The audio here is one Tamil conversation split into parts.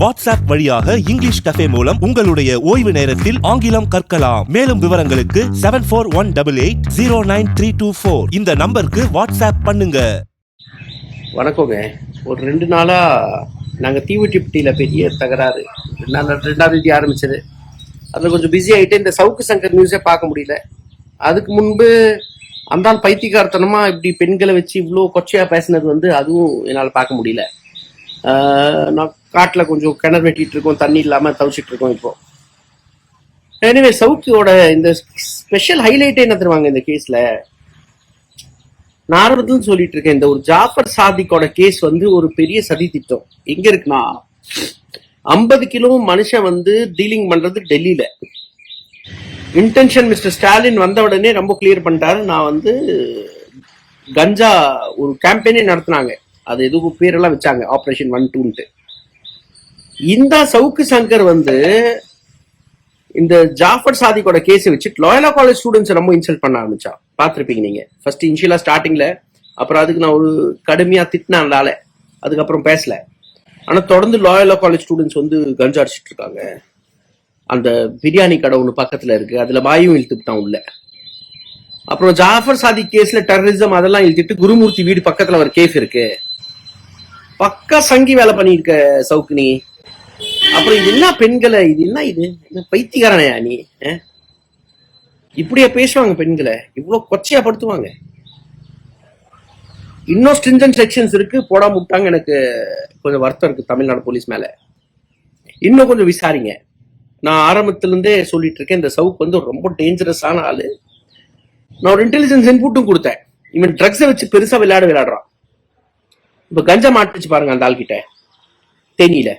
வாட்ஸ்அப் வழியாக இங்கிலீஷ் கஃபே மூலம் உங்களுடைய ஓய்வு நேரத்தில் ஆங்கிலம் கற்கலாம். மேலும் விவரங்களுக்கு seven four one double eight zero nine three two four இந்த நம்பருக்கு வாட்ஸ்அப் பண்ணுங்க. வணக்கங்க. ஒரு ரெண்டு நாளாக நாங்கள் தீவட்டிப்பட்டியில் பெரிய தகராறு. ரெண்டாவது தேதி ஆரம்பிச்சது. அதில் கொஞ்சம் பிஸி ஆகிட்டு இந்த சவுக்கு சங்கர் நியூஸே பார்க்க முடியல. அதுக்கு முன்பு அந்த பைத்தியக்காரத்தனமாக இப்படி பெண்களை வச்சு இவ்வளோ கொச்சையாக பேசினது வந்து அதுவும் என்னால் பார்க்க முடியல. நான் காட்டில் கொஞ்சம் கிணறு வெட்டிட்டு இருக்கோம் தண்ணி இல்லாமல் தவிச்சிட்டு இருக்கோம் இப்போ. எனவே சவுக்கியோட இந்த ஸ்பெஷல் ஹைலைட்டே என்ன தருவாங்க இந்த கேஸில் நான் சொல்லிட்டு இருக்கேன் இந்த ஒரு ஜாஃபர் சாதிக்கோட கேஸ் வந்து ஒரு பெரிய சதி திட்டம். எங்க இருக்குன்னா ஐம்பது கிலோ மனுஷன் வந்து டீலிங் பண்றது டெல்லியில. இன்டென்ஷன் மிஸ்டர் ஸ்டாலின் வந்த உடனே ரொம்ப கிளியர் பண்ணிட்டாரு. நான் வந்து கஞ்சா ஒரு கேம்பெயினே நடத்துனாங்க. அது எதுவும் பேரெல்லாம் வச்சாங்க ஆப்ரேஷன் ஒன் டூன்ட்டு இந்த சவுக்கு சங்கர் வந்து இந்த ஜாஃபர் சாதிக்கோட கேஸை வச்சு லாயலா காலேஜ் ஸ்டூடெண்ட்ஸ் ரொம்ப இன்சல்ட் பண்ண ஆரம்பிச்சா. பார்த்துருப்பீங்க நீங்க. ஃபர்ஸ்ட் இனிஷியலா ஸ்டார்டிங்ல அப்புறம் அதுக்கு நான் ஒரு கடுமையா திட்டினேன் அதுக்கப்புறம் பேசல. ஆனா தொடர்ந்து லாயலா காலேஜ் ஸ்டூடெண்ட்ஸ் வந்து கஞ்சா அடிச்சிட்டு இருக்காங்க. அந்த பிரியாணி கடை ஒன்று பக்கத்துல இருக்கு. அதுல வாயும் இழுத்துட்டான் உள்ள. அப்புறம் ஜாஃபர் சாதி கேஸ்ல டெரரிசம் அதெல்லாம் இழுத்துட்டு குருமூர்த்தி வீடு பக்கத்துல ஒரு கேஃப் இருக்கு. பக்கா சங்கி வேலை பண்ணியிருக்க சவுக்கு நீ. அப்புறம் இது என்ன பெண்களை? இது என்ன இது? என்ன பைத்தியக்காரனையா நீ? இப்படியே இப்படியா பேசுவாங்க பெண்களை. இவ்வளவு கொச்சையா படுத்துவாங்க. இன்னும் ஸ்ட்ரிஞ்சன் செக்ஷன்ஸ் இருக்கு. போடாம விட்டாங்க எனக்கு கொஞ்சம் வருத்தம் இருக்கு தமிழ்நாடு போலீஸ் மேல. இன்னும் கொஞ்சம் விசாரிங்க. நான் ஆரம்பத்திலிருந்தே சொல்லிட்டு இருக்கேன் இந்த சவுக்கு வந்து ரொம்ப டேஞ்சரஸான ஆளு. நான் ஒரு இன்டெலிஜென்ஸ் இன்புட்டும் கொடுத்தேன். இவன் ட்ரக்ஸை வச்சு பெருசா விளையாட விளையாடுறான். இப்ப கஞ்சா மாட்டுச்சு பாருங்க அந்த ஆள்கிட்ட. தேனியில.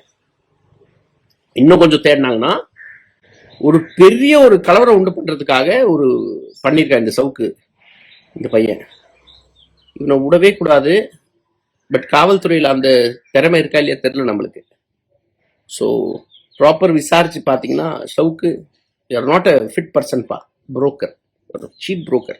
இன்னும் கொஞ்சம் தேடினாங்கன்னா ஒரு பெரிய ஒரு கலவரம் உண்டு பண்றதுக்காக ஒரு பண்ணியிருக்கான் இந்த சவுக்கு இந்த பையன். இவனை விடவே கூடாது. பட் காவல்துறையில் அந்த திறமை இருக்கா இல்லையா தெரில நம்மளுக்கு. ஸோ ப்ராப்பர் விசாரிச்சு பார்த்தீங்கன்னா சவுக்கு you are not a fit பர்சன்ப்பா பா. Broker cheap broker